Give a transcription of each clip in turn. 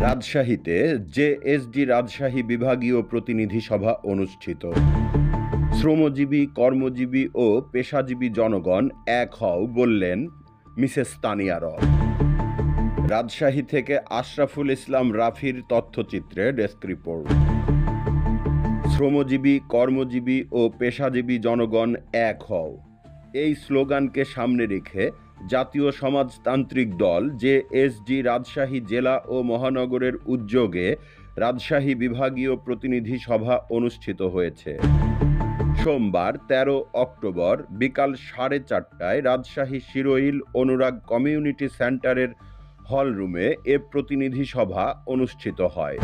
রাজশাহীতে জেএসডি রাজশাহী বিভাগীয় প্রতিনিধি সভা অনুষ্ঠিত। শ্রমজীবী, কর্মজীবী ও পেশাজীবী জনগণ এক হও বললেন মিসেস তানিয়া রব রাজশাহী থেকে আশরাফুল ইসলাম রাফির তথ্যচিত্রে ডেস্ক রিপোর্ট। শ্রমজীবী, কর্মজীবী ও পেশাজীবী জনগণ এক হও। এই স্লোগানকে সামনে রেখে জাতীয় সমাজতান্ত্রিক দল জে এসডি রাজশাহী জেলা ও মহানগরের উদ্যোগে রাজশাহী বিভাগীয় প্রতিনিধি সভা অনুষ্ঠিত হয়েছে। সোমবার ১৩ অক্টোবর বিকাল সাড়ে চারটায় রাজশাহী শিরোইল অনুরাগ কমিউনিটি সেন্টারের হলরুমে এ প্রতিনিধি সভা অনুষ্ঠিত হয়।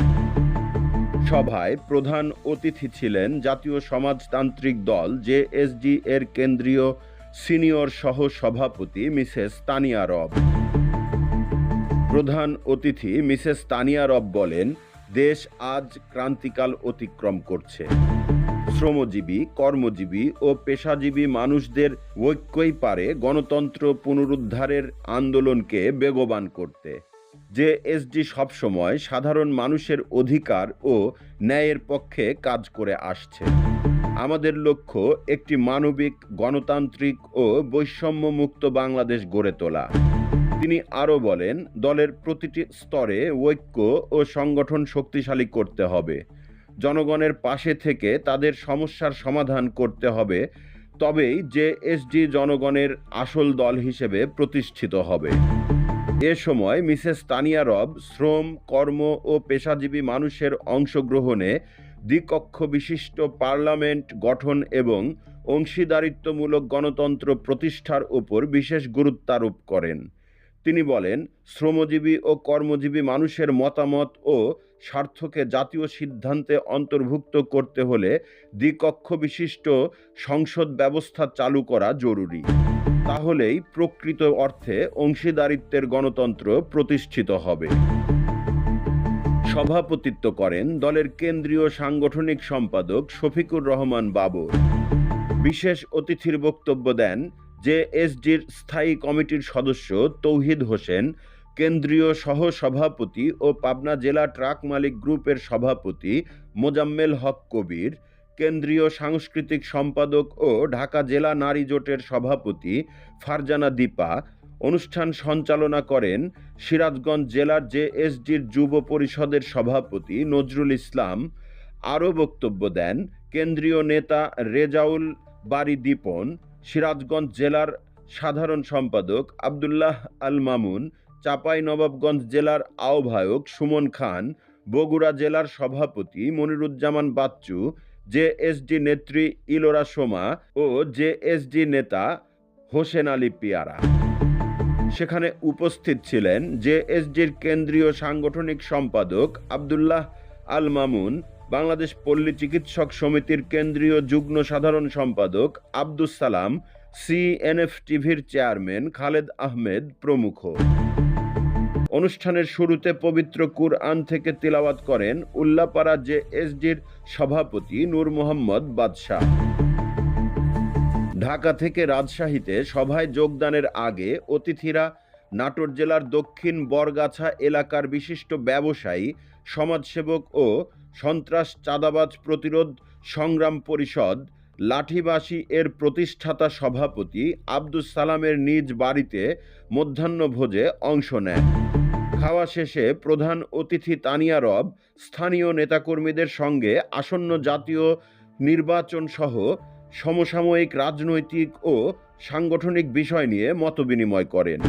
সভায় প্রধান অতিথি ছিলেন জাতীয় সমাজতান্ত্রিক দল জেএসডি এর কেন্দ্রীয় সিনিয়র সহ সভাপতি মিসেস তানিয়া রব। প্রধান অতিথি মিসেস তানিয়া রব বলেন, দেশ আজ ক্রান্তিকাল অতিক্রম করছে। শ্রমজীবী, কর্মজীবী ও পেশাজীবী মানুষদের ঐক্যই পারে গণতন্ত্র পুনরুদ্ধারের আন্দোলনকে বেগবান করতে। যে এসডি সবসময় সাধারণ মানুষের অধিকার ও ন্যায়ের পক্ষে কাজ করে আসছে। আমাদের লক্ষ্য একটি মানবিক, গণতান্ত্রিক ও বৈষম্যমুক্ত বাংলাদেশ গড়ে তোলা। তিনি আরও বলেন, দলের প্রতিটি স্তরে ঐক্য ও সংগঠন শক্তিশালী করতে হবে। জনগণের পাশে থেকে তাদের সমস্যার সমাধান করতে হবে। তবেই যে এসডি জনগণের আসল দল হিসেবে প্রতিষ্ঠিত হবে। এ সময় মিসেস তানিয়া রব শ্রম, কর্ম ও পেশাজীবী মানুষের অংশগ্রহণে দ্বিকক্ষ বিশিষ্ট পার্লামেন্ট গঠন এবং অংশীদারিত্বমূলক গণতন্ত্র প্রতিষ্ঠার উপর বিশেষ গুরুত্বারোপ করেন। তিনি বলেন, শ্রমজীবী ও কর্মজীবী মানুষের মতামত ও স্বার্থকে জাতীয় সিদ্ধান্তে অন্তর্ভুক্ত করতে হলে দ্বিকক্ষ বিশিষ্ট সংসদ ব্যবস্থা চালু করা জরুরি। তাহলেই প্রকৃত অর্থে অংশীদারিত্বের গণতন্ত্র প্রতিষ্ঠিত হবে। সভাপতিত্ব করেন দলের কেন্দ্রীয় সাংগঠনিক সম্পাদক শফিকুর রহমান বাবর বিশেষ অতিথির বক্তব্য দেন যে এসডির স্থায়ী কমিটির সদস্য তৌহিদ হোসেন, কেন্দ্রীয় সহ সভাপতি ও পাবনা জেলা ট্রাক মালিক গ্রুপের সভাপতি মোজাম্মেল হক কবির, কেন্দ্রীয় সাংস্কৃতিক সম্পাদক ও ঢাকা জেলা নারী জোটের সভাপতি ফারজানা দীপা অনুষ্ঠান সঞ্চালনা করেন সিরাজগঞ্জ জেলার জেএসডির যুব পরিষদের সভাপতি নজরুল ইসলাম। আরও বক্তব্য দেন কেন্দ্রীয় নেতা রেজাউল বারি দীপন, সিরাজগঞ্জ জেলার সাধারণ সম্পাদক আবদুল্লাহ আল মামুন, চাপাই নবাবগঞ্জ জেলার আহ্বায়ক সুমন খান, বগুড়া জেলার সভাপতি মনিরুজ্জামান বাচ্চু, জেএসডি নেত্রী ইলোরা সোমা ও জেএসডি নেতা হোসেন আলী পিয়ারা। সেখানে উপস্থিত ছিলেন জেএসডির কেন্দ্রীয় সাংগঠনিক সম্পাদক আবদুল্লাহ আল মামুন বাংলাদেশ পল্লী চিকিৎসক সমিতির কেন্দ্রীয় যুগ্ম সাধারণ সম্পাদক আব্দুস সালাম সিএনএফ টিভির চেয়ারম্যান খালেদ আহমেদ প্রমুখ। অনুষ্ঠানের শুরুতে পবিত্র কুরআন থেকে তিলাওয়াত করেন উল্লাপাড়া জেএসডির সভাপতি নূর মোহাম্মদ বাদশাহ। ঢাকা থেকে রাজশাহীতে সভায় যোগদানের আগে অতিথিরা নাটোর জেলার দক্ষিণ বরগাছা এলাকার বিশিষ্ট ব্যবসায়ী, সমাজসেবক ও সন্ত্রাস চাঁদাবাজ প্রতিরোধ সংগ্রাম পরিষদ, লাঠিবাসী এর প্রতিষ্ঠাতা সভাপতি আব্দুস সালামের নিজ বাড়িতে মধ্যাহ্নভোজে অংশ নেন। খাওয়া শেষে প্রধান অতিথি তানিয়া রব, স্থানীয় নেতাকর্মীদের সঙ্গে আসন্ন জাতীয় নির্বাচন সহ সমসাময়িক রাজনৈতিক ও সাংগঠনিক বিষয় নিয়ে মতবিনিময় করেন।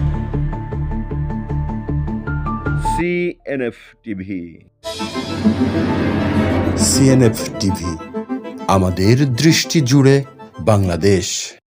সিএনএফ টিভি সিএনএফ টিভি আমাদের দৃষ্টি জুড়ে বাংলাদেশ।